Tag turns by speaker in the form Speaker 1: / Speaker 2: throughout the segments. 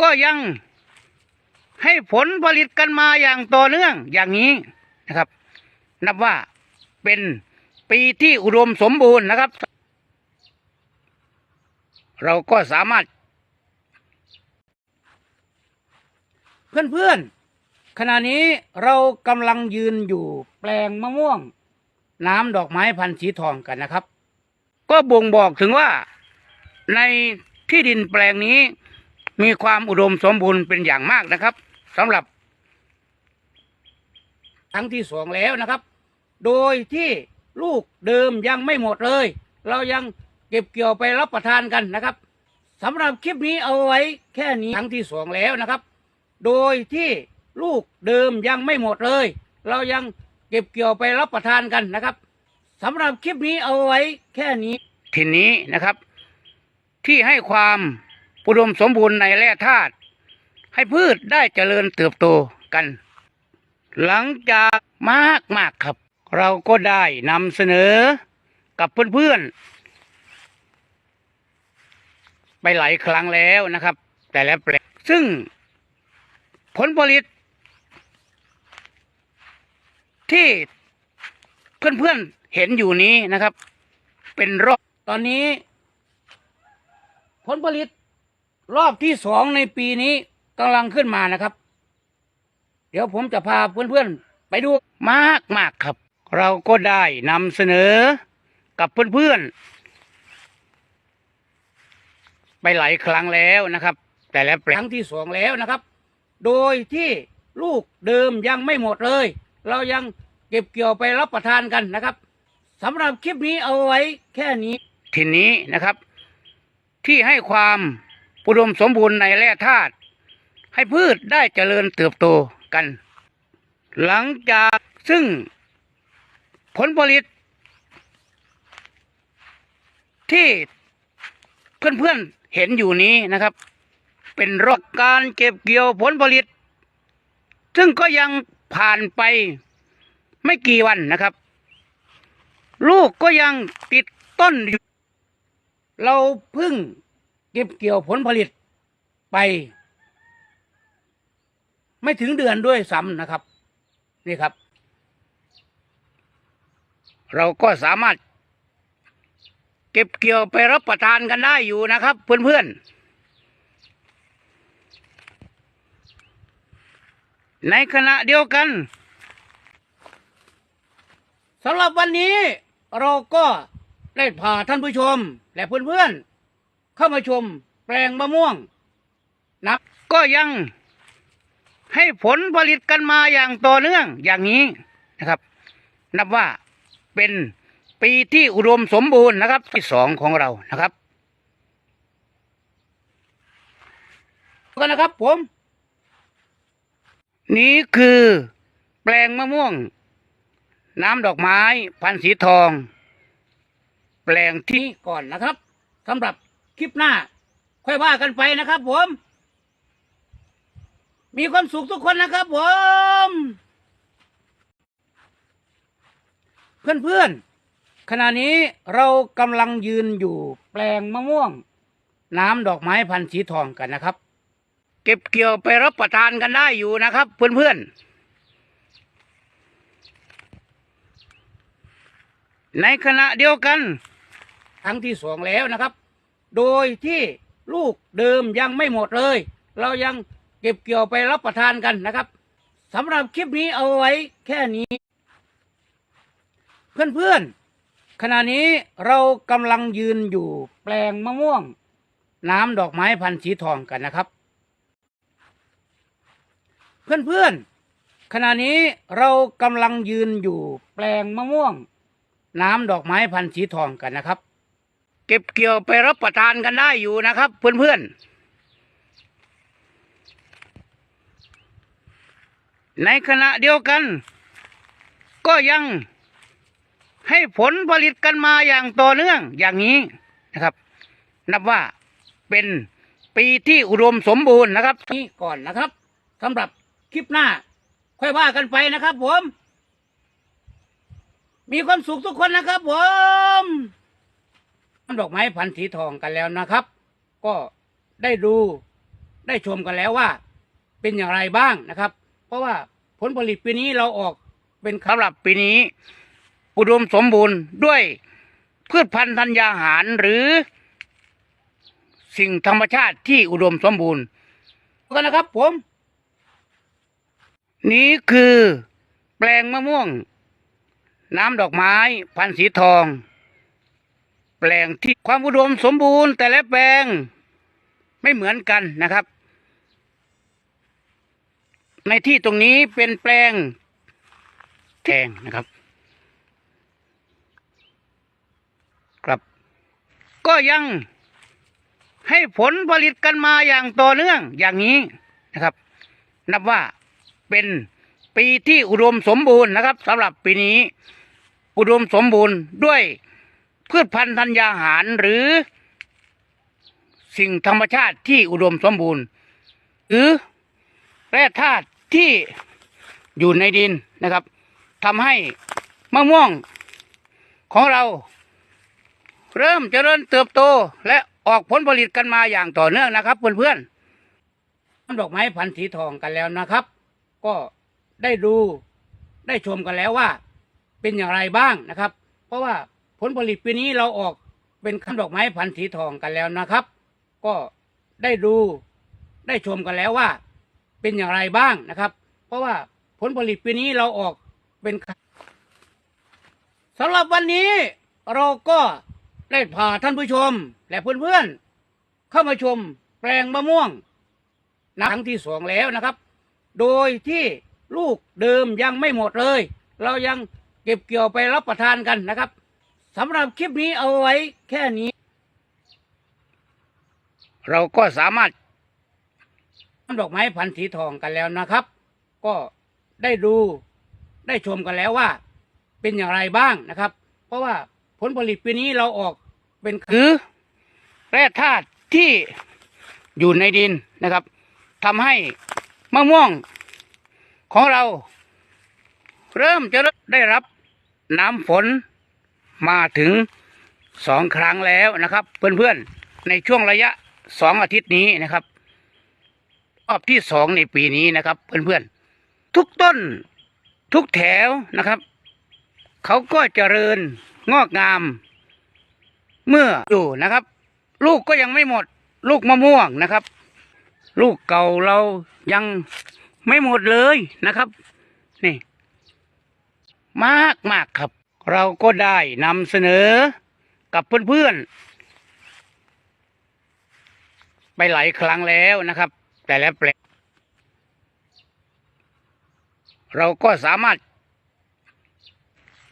Speaker 1: ก็ยังให้ผลผลิตกันมาอย่างต่อเนื่องอย่างนี้นะครับ นับว่าเป็นปีที่อุดมสมบูรณ์นะครับ เราก็สามารถ เพื่อนๆ ขณะนี้เรากำลังยืนอยู่แปลงมะม่วง น้ำดอกไม้พันธุ์สีทองกันนะครับ ก็บ่งบอกถึงว่าในที่ดินแปลงนี้ มีความอุดมสมบูรณ์เป็นอย่างมากนะครับสำหรับครั้งที่สองแล้วนะครับ โดยที่ลูกเดิมยังไม่หมดเลย เรายังเก็บเกี่ยวไปรับประทานกันนะครับสำหรับคลิปนี้เอาไว้แค่นี้ครั้งที่สองแล้วนะครับ โดยที่ลูกเดิมยังไม่หมดเลย เรายังเก็บเกี่ยวไปรับประทานกันนะครับสำหรับคลิปนี้เอาไว้แค่นี้ทีนี้นะครับ ที่ให้ความ อุดมสมบูรณ์ในแร่ธาตุให้พืชได้เจริญเติบโตกัน หลังจากมากมากครับ เราก็ได้นำเสนอกับเพื่อนๆ ไปหลายครั้งแล้วนะครับ แต่ละแปลงซึ่งผลผลิต ที่เพื่อนๆเห็นอยู่นี้นะครับ เป็นรอบตอนนี้ ผลผลิต รอบที่สองในปีนี้กำลังขึ้นมานะครับ เดี๋ยวผมจะพาเพื่อนๆ ไปดูมากมากครับ เราก็ได้นำเสนอกับเพื่อนๆ ไปหลายครั้งแล้วนะครับ แต่ละแปลงครั้งที่สองแล้วนะครับ โดยที่ลูกเดิมยังไม่หมดเลย เรายังเก็บเกี่ยวไปรับประทานกันนะครับสำหรับคลิปนี้เอาไว้แค่นี้ทีนี้นะครับ ที่ให้ความ อุดมสมบูรณ์ในแร่ธาตุให้พืชได้เจริญเติบโตกัน หลังจากซึ่งผลผลิต ที่เพื่อนๆเห็นอยู่นี้นะครับ เป็นรอบการเก็บเกี่ยวผลผลิต ซึ่งก็ยังผ่านไปไม่กี่วันนะครับ ลูกก็ยังติดต้นอยู่เราเพิ่ง เก็บเกี่ยวผลผลิตไป ไม่ถึงเดือนด้วยซ้ำนะครับ นี่ครับ เราก็สามารถ เก็บเกี่ยวไปรับประทานกันได้อยู่นะครับ เพื่อนๆ ในขณะเดียวกันสำหรับวันนี้เราก็ได้พาท่านผู้ชมและเพื่อนๆ เข้ามาชมแปลงมะม่วงนะก็ยังให้ผลผลิตกันมาอย่างต่อเนื่องอย่างนี้นะครับ นับว่าเป็นปีที่อุดมสมบูรณ์นะครับ ที่สองของเรานะครับกันะครับผม นี่คือแปลงมะม่วง น้ำดอกไม้ พันธุ์สีทอง แปลงที่ก่อนนะครับสำหรับ คลิปหน้า ค่อยว่ากันไปนะครับผม มีความสุขทุกคนนะครับผม เพื่อนๆ ขณะนี้เรากำลังยืนอยู่แปลงมะม่วง น้ำดอกไม้พันธุ์สีทองกันนะครับ เก็บเกี่ยวไปรับประทานกันได้อยู่นะครับ เพื่อนๆในขณะเดียวกันครั้งที่สองแล้วนะครับ โดยที่ลูกเดิมยังไม่หมดเลย เรายังเก็บเกี่ยวไปรับประทานกันนะครับสำหรับคลิปนี้เอาไว้แค่นี้ เพื่อนๆขณะนี้เรากำลังยืนอยู่แปลงมะม่วง น้ำดอกไม้พันธุ์สีทองกันนะครับ เพื่อนๆขณะนี้เรากำลังยืนอยู่แปลงมะม่วง น้ำดอกไม้พันธุ์สีทองกันนะครับ เก็บเกี่ยวไปรับประทานกันได้อยู่นะครับ เพื่อนๆ ในขณะเดียวกัน ก็ยังให้ผลผลิตกันมาอย่างต่อเนื่องอย่างนี้นะครับ นับว่าเป็นปีที่อุดมสมบูรณ์นะครับนี่ก่อนนะครับสำหรับคลิปหน้า ค่อยว่ากันไปนะครับผม มีความสุขทุกคนนะครับผม ดอกไม้พันธุ์สีทองกันแล้วนะครับ ก็ได้ดูได้ชมกันแล้วว่า เป็นอย่างไรบ้างนะครับ เพราะว่าผลผลิตปีนี้เราออกเป็นสำหรับปีนี้ อุดมสมบูรณ์ด้วยพืชพันธุ์ธัญญาหารหรือ สิ่งธรรมชาติที่อุดมสมบูรณ์กันนะครับ ผม นี้คือแปลงมะม่วง น้ำดอกไม้ พันธุ์สีทอง แปลงที่ความอุดมสมบูรณ์แต่ละแปลงไม่เหมือนกันนะครับ ในที่ตรงนี้เป็นแปลงแทงนะครับครับ ก็ยังให้ผลผลิตกันมาอย่างต่อเนื่องอย่างนี้นะครับ นับว่าเป็นปีที่อุดมสมบูรณ์นะครับสำหรับปีนี้ อุดมสมบูรณ์ด้วย พืชพันธุ์ธัญญาหารหรือ สิ่งธรรมชาติที่อุดมสมบูรณ์ หรือแร่ธาตุที่อยู่ในดินนะครับทำให้มะม่วงของเรา เริ่มเจริญเติบโตและออกผลผลิตกันมาอย่างต่อเนื่องนะครับ เพื่อนๆต้นดอกไม้พันธุ์สีทองกันแล้วนะครับ ก็ได้ดูได้ชมกันแล้วว่า เป็นอย่างไรบ้างนะครับ เพราะว่า ผลผลิตปีนี้เราออกเป็นขั้นดอกไม้พันธุ์สีทองกันแล้วนะครับ ก็ได้ดูได้ชมกันแล้วว่า เป็นอย่างไรบ้างนะครับ เพราะว่าผลผลิตปีนี้เราออกเป็นสำหรับวันนี้เราก็ได้พาท่านผู้ชม และเพื่อนๆ เข้ามาชมแปลงมะม่วงครั้งที่สองแล้วนะครับ โดยที่ลูกเดิมยังไม่หมดเลย เรายังเก็บเกี่ยวไปรับประทานกันนะครับ สำหรับคลิปนี้เอาไว้แค่นี้ เราก็สามารถดอกไม้พันธุ์สีทองกันแล้วนะครับ ก็ได้ดูได้ชมกันแล้วว่า เป็นอย่างไรบ้างนะครับ เพราะว่าผลผลิตปีนี้เราออกเป็นคือแร่ธาตุที่อยู่ในดินนะครับทำให้มะม่วงของเรา เริ่มจะได้รับน้ำฝน มาถึงสองครั้งแล้วนะครับ เพื่อนๆในช่วงระยะสองอาทิตย์นี้นะครับรอบที่สองในปีนี้นะครับ เพื่อนๆทุกต้นทุกแถวนะครับ เขาก็เจริญงอกงาม เมื่ออยู่นะครับ ลูกก็ยังไม่หมด ลูกมะม่วงนะครับ ลูกเก่าเรายังไม่หมดเลยนะครับ นี่ มากมากครับ เราก็ได้นำเสนอกับเพื่อนๆ ไปหลายครั้งแล้วนะครับ แต่และแปลงเราก็สามารถ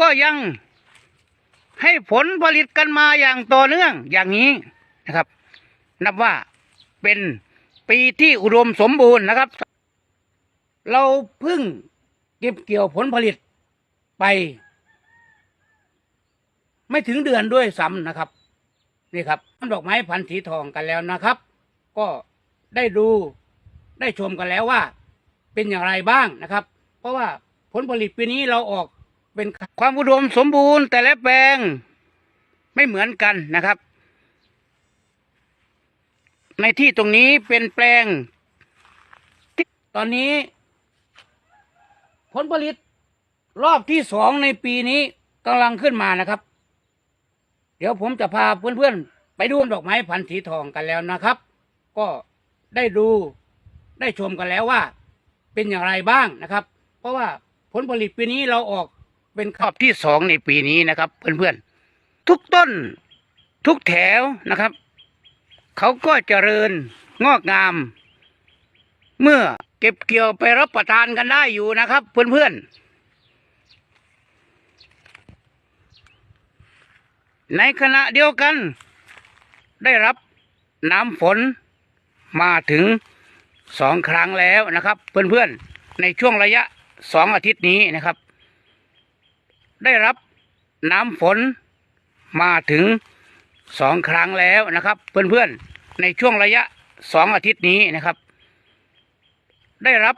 Speaker 1: ก็ยังให้ผลผลิตกันมาอย่างต่อเนื่องอย่างนี้นะครับ นับว่าเป็นปีที่อุดมสมบูรณ์นะครับ เราเพิ่งเก็บเกี่ยวผลผลิตไป ไม่ถึงเดือนด้วยซ้ำนะครับ นี่ครับต้นดอกไม้พันธุ์สีทองกันแล้วนะครับ ก็ได้ดูได้ชมกันแล้วว่า เป็นอย่างไรบ้างนะครับ เพราะว่าผลผลิตปีนี้เราออกเป็นความอุดมสมบูรณ์ แต่ละแปลงไม่เหมือนกันนะครับ ในที่ตรงนี้เป็นแปลง ตอนนี้ ผลผลิตรอบที่สองในปีนี้กำลังขึ้นมานะครับ เดี๋ยวผมจะพาเพื่อนๆ ไปดูดอกไม้พันธุ์สีทองกันแล้วนะครับ ก็ได้ดูได้ชมกันแล้วว่า เป็นอย่างไรบ้างนะครับ เพราะว่าผลผลิตปีนี้เราออกเป็นรอบที่สองในปีนี้นะครับ เพื่อนๆ ทุกต้นทุกแถวนะครับ เขาก็เจริญงอกงาม เมื่อเก็บเกี่ยวไปรับประทานกันได้อยู่นะครับ เพื่อนๆ ในขณะเดียวกัน ได้รับน้ำฝนมาถึงสองครั้งแล้วนะครับ เพื่อนๆ ในช่วงระยะสองอาทิตย์นี้นะครับ ได้รับน้ำฝนมาถึงสองครั้งแล้วนะครับ เพื่อนๆ ในช่วงระยะสองอาทิตย์นี้นะครับ ได้รับ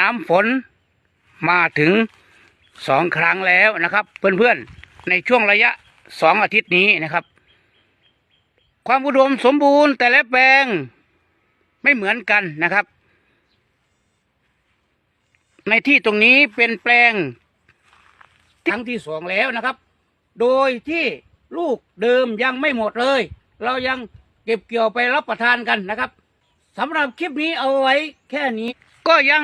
Speaker 1: น้ำฝนมาถึงสองครั้งแล้วนะครับ เพื่อนๆ ในช่วงระยะ สองอาทิตย์นี้นะครับ ความอุดมสมบูรณ์แต่ละแปลงไม่เหมือนกันนะครับ ในที่ตรงนี้เป็นแปลงครั้งที่สองแล้วนะครับ โดยที่ลูกเดิมยังไม่หมดเลย เรายังเก็บเกี่ยวไปรับประทานกันนะครับสำหรับคลิปนี้เอาไว้แค่นี้ก็ยัง